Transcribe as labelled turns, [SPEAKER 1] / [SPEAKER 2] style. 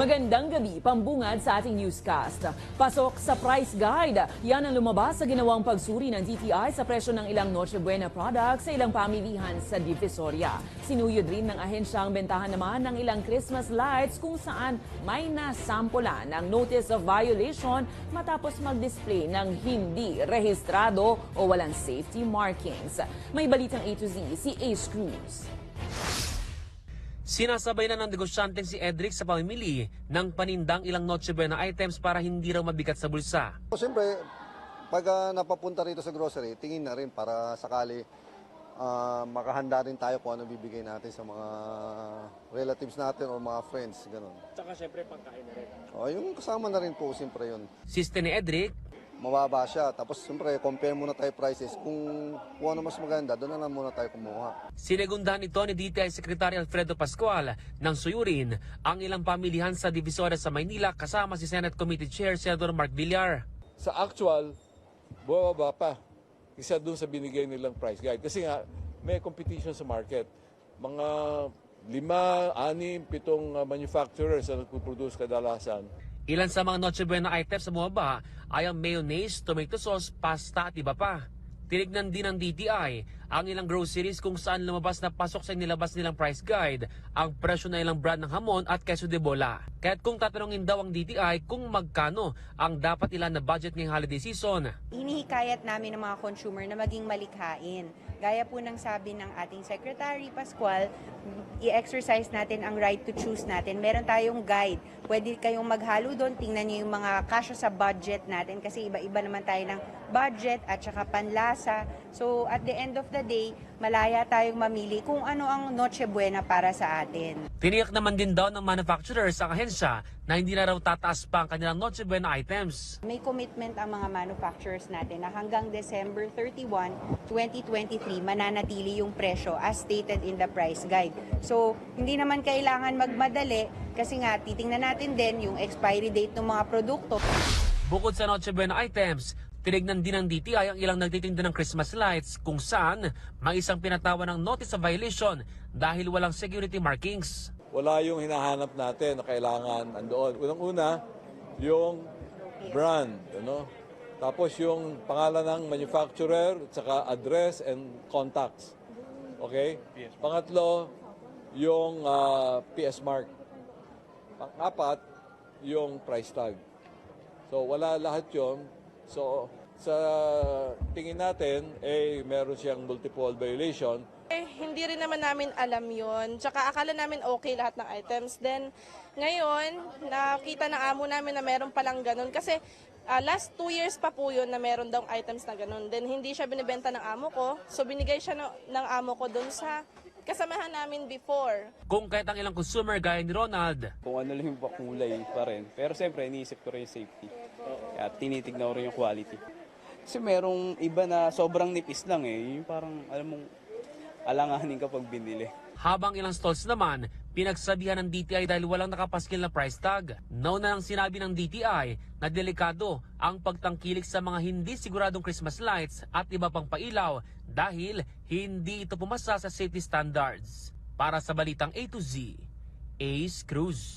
[SPEAKER 1] Magandang gabi, pambungad sa ating newscast. Pasok sa price guide. Yan ang lumabas sa ginawang pagsuri ng DTI sa presyo ng ilang Noche Buena products sa ilang pamilihan sa Divisoria. Sinuyod rin ng ahensya ang bentahan naman ng ilang Christmas lights kung saan may nasampulan ng notice of violation matapos mag-display ng hindi rehistrado o walang safety markings. May balitang A to Z si Ace Cruz.
[SPEAKER 2] Sinasabay na ng negosyanteng si Edric sa pamimili ng panindang ilang Noche Buena items para hindi raw mabigat sa bulsa.
[SPEAKER 3] Siyempre, pag ah, napapunta rito sa grocery, tingin na rin para sakali ah, makahanda rin tayo kung ano bibigay natin sa mga relatives natin o mga friends, ganun.
[SPEAKER 4] Tsaka syempre pagkain na rin.
[SPEAKER 3] O, yung kasama na rin po, siyempre yun.
[SPEAKER 2] Siste ni Edric,
[SPEAKER 3] Mababa siya. Tapos, siyempre, compare muna tayo prices. Kung, kung ano mas maganda, doon na lang muna tayo kumuha.
[SPEAKER 2] sinegundahan ito ni DTI Secretary Alfredo Pascual ng suyurin ang ilang pamilihan sa Divisoria sa Maynila kasama si Senate Committee Chair Senator Mark Villar.
[SPEAKER 5] sa actual, bumaba pa. Isa dun sa binigay nilang price guide. Kasi nga, may competition sa market. Mga lima, anim, pitong uh, manufacturers na nagpuproduce kadalasan.
[SPEAKER 2] Ilan sa mga Noche Buena items sa bumaba ay ang mayonnaise, tomato sauce, pasta at iba pa. Tinignan din ng DTI ang ilang groceries kung saan lumabas na pasok sa nilabas nilang price guide ang presyo ng ilang brand ng hamon at queso de bola. Kaya't kung tatanungin daw ang DTI kung magkano ang dapat ilan na budget ngayong holiday season,
[SPEAKER 6] Hinihikayat namin ng mga consumer na maging malikhain. Gaya po ng sabi ng ating Secretary Pascual, i-exercise natin ang right to choose natin. Meron tayong guide. Pwede kayong maghalo doon, tingnan niyo yung mga kasya sa budget natin kasi iba-iba naman tayo ng budget at saka panlasa. So at the end of the day, malaya tayong mamili kung ano ang Noche Buena para sa atin.
[SPEAKER 2] tiniyak naman din daw ng manufacturers ang ahensya na hindi na raw tataas pa ang kanilang Noche Buena items.
[SPEAKER 6] May commitment ang mga manufacturers natin na hanggang December 31, 2023, mananatili yung presyo as stated in the price guide. So, hindi naman kailangan magmadali kasi nga titingnan natin din yung expiry date ng mga produkto.
[SPEAKER 2] Bukod sa Noche Buena items, tinignan din ng DTI ang ilang nagtitinda ng Christmas lights kung saan may isang pinatawa ng notice of violation dahil walang security markings.
[SPEAKER 5] Wala yung hinahanap natin na kailangan andoon. Unang-una, yung brand. Ano? Tapos yung pangalan ng manufacturer, at saka address and contacts. Okay? Pangatlo, yung ah, PS mark. Pang-apat, yung price tag. So wala lahat yon. So sa tingin natin, eh meron siyang multiple violation.
[SPEAKER 7] Eh, hindi rin naman namin alam yon. Tsaka akala namin okay lahat ng items. Then, ngayon, nakita ng amo namin na meron palang ganun. Kasi ah, last two years pa po yun na meron daw items na ganun. Then, hindi siya binibenta ng amo ko. So, binigay siya no- ng amo ko dun sa kasamahan namin before.
[SPEAKER 2] Kung kahit ang ilang consumer gaya ni Ronald,
[SPEAKER 8] kung ano lang yung kulay pa rin. Pero siyempre, iniisip ko rin yung safety. At tinitignan ko rin yung quality. Kasi merong iba na sobrang nipis lang eh. Yung parang, alam mong, alanganin kapag binili.
[SPEAKER 2] habang ilang stalls naman, pinagsabihan ng DTI dahil walang nakapaskil na price tag. Nauna nang sinabi ng DTI na delikado ang pagtangkilik sa mga hindi siguradong Christmas lights at iba pang pailaw dahil hindi ito pumasa sa safety standards. Para sa Balitang A to Z, Ace Cruz.